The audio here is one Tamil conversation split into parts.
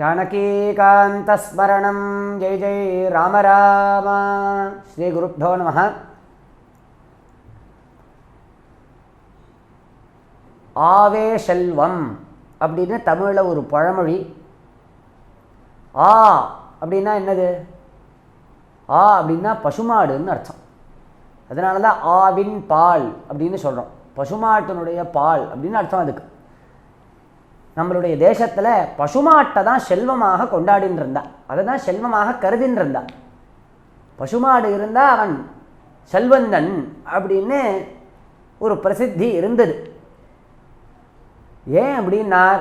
ஜானகீகாந்தஸ்மரணம். ஜெய் ஜெய் ராம ராம. ஸ்ரீ குருப்டோ நம. ஆவே செல்வம் அப்படின்னு தமிழில் ஒரு பழமொழி. ஆ அப்படின்னா என்னது? ஆ அப்படின்னா பசுமாடுன்னு அர்த்தம். அதனால தான் ஆவின் பால் அப்படின்னு சொல்கிறோம் பசுமாட்டினுடைய பால் அப்படின்னு அர்த்தம் அதுக்கு. நம்மளுடைய தேசத்தில் பசுமாட்டை தான் செல்வமாக கொண்டாடின்னு இருந்தா அதை தான் செல்வமாக கருதின்னு இருந்தா பசுமாடு இருந்தால் அவன் செல்வந்தன் அப்படின்னு ஒரு பிரசித்தி இருந்தது. ஏன் அப்படின்னார்?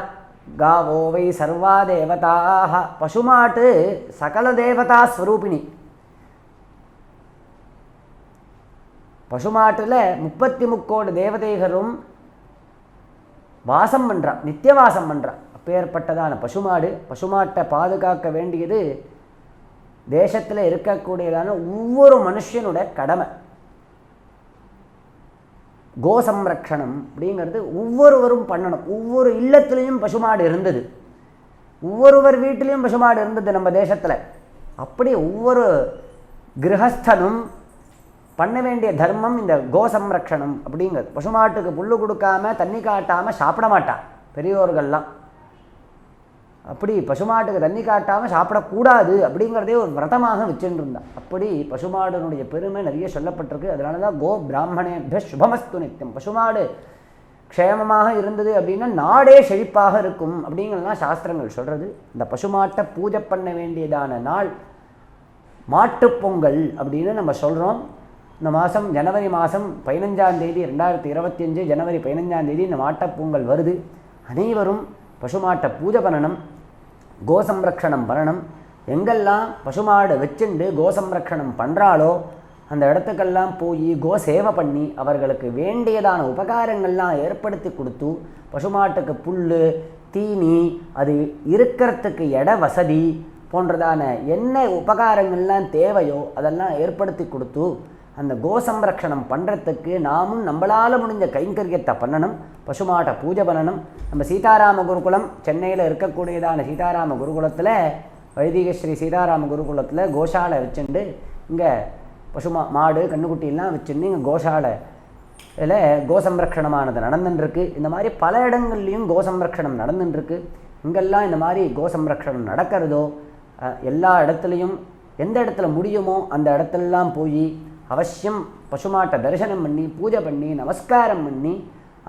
காவோவை சர்வா தேவதாக பசுமாட்டு சகல தேவதா ஸ்வரூபிணி. பசுமாட்டில் முப்பத்தி முக்கோடு தேவதைகளும் வாசம் பண்ணுறான் நித்திய வாசம் பண்ணுறான் அப்பேற்பட்டதான பசுமாடு பசுமாட்டை பாதுகாக்க வேண்டியது தேசத்தில் இருக்கக்கூடியதான ஒவ்வொரு மனுஷனுடைய கடமை. கோசம்ரக்ஷணம் அப்படிங்கிறது ஒவ்வொருவரும் பண்ணணும். ஒவ்வொரு இல்லத்துலேயும் பசுமாடு இருந்தது. ஒவ்வொருவர் வீட்டிலையும் பசுமாடு இருந்தது நம்ம தேசத்தில். அப்படி ஒவ்வொரு கிரகஸ்தனும் பண்ண வேண்டிய தர்மம் இந்த கோசம்ரக்ஷணம் அப்படிங்கிறது. பசுமாட்டுக்கு புல்லு கொடுக்காம தண்ணி காட்டாமல் சாப்பிட மாட்டான். பெரியோர்கள்லாம். அப்படி பசுமாட்டுக்கு தண்ணி காட்டாமல் சாப்பிடக்கூடாது அப்படிங்கிறதே ஒரு விரதமாக வச்சுட்டு இருந்தான் அப்படி பசுமாடுனுடைய பெருமை நிறைய சொல்லப்பட்டிருக்கு. அதனால தான் கோ பிராமணேபிய சுபமஸ்து நித்தியம் பசுமாடு க்ஷேமமாக இருந்தது அப்படின்னா நாடே செழிப்பாக இருக்கும் அப்படிங்கிறதுலாம் சாஸ்திரங்கள் சொல்கிறது இந்த பசுமாட்டை பூஜை பண்ண வேண்டியதான நாள் மாட்டுப்பொங்கல் அப்படின்னு நம்ம சொல்கிறோம் இந்த மாதம் ஜனவரி மாதம் பதினஞ்சாம் தேதி ரெண்டாயிரத்தி இருபத்தி அஞ்சு ஜனவரி பதினஞ்சாம் தேதி இந்த மாட்டுப்பொங்கல் வருது. அனைவரும் பசுமாட்டை பூஜை பண்ணணும் கோசம்ரக்ஷணம் பண்ணணும். எங்கெல்லாம் பசுமாடு வச்சுண்டு கோசம்ரக்ஷணம் பண்ணுறாளோ அந்த இடத்துக்கெல்லாம் போய் கோ சேவை பண்ணி அவர்களுக்கு வேண்டியதான உபகாரங்கள்லாம் ஏற்படுத்தி கொடுத்து பசுமாட்டுக்கு புல் தீனி அது இருக்கிறதுக்கு இட வசதி போன்றதான என்ன உபகாரங்கள்லாம் தேவையோ அதெல்லாம் ஏற்படுத்தி கொடுத்து அந்த கோசம்ரக்ஷணம் பண்ணுறதுக்கு நாமும் நம்மளால் முடிஞ்ச கைங்கரியத்தை பண்ணணும் பசுமாட்ட பூஜை பண்ணணும். நம்ம சீதாராம குருகுலம் சென்னையில் இருக்கக்கூடியதான சீதாராம குருகுலத்தில் வைதிக ஸ்ரீ சீதாராம குருகுலத்தில் கோஷாலை வச்சுண்டு இங்கே பசுமா மாடு கண்ணுக்குட்டிலாம் வச்சுருந்து இங்கே கோஷாலை இதில் கோசம்ரக்ஷணமானது நடந்துட்டுருக்கு இந்த மாதிரி பல இடங்கள்லையும் கோசம்ரக்ஷணம் நடந்துட்டுருக்கு இங்கெல்லாம் இந்த மாதிரி கோசம்ரக்ஷணம் நடக்கிறதோ எல்லா இடத்துலையும் எந்த இடத்துல முடியுமோ அந்த இடத்துலலாம் போய் அவசியம் பசுமாட்டை தரிசனம் பண்ணி பூஜை பண்ணி நமஸ்காரம் பண்ணி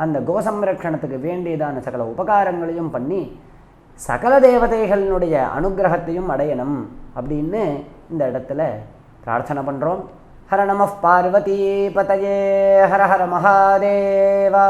அந்த கோசம்ரக்ஷணத்துக்கு வேண்டியதான சகல உபகாரங்களையும் பண்ணி சகல தேவதைகளினுடைய அனுகிரகத்தையும் அடையணும் அப்படின்னு இந்த இடத்துல பிரார்த்தனை பண்ணுறோம் ஹர நம பார்வதி பதயே ஹர ஹர மகாதேவா.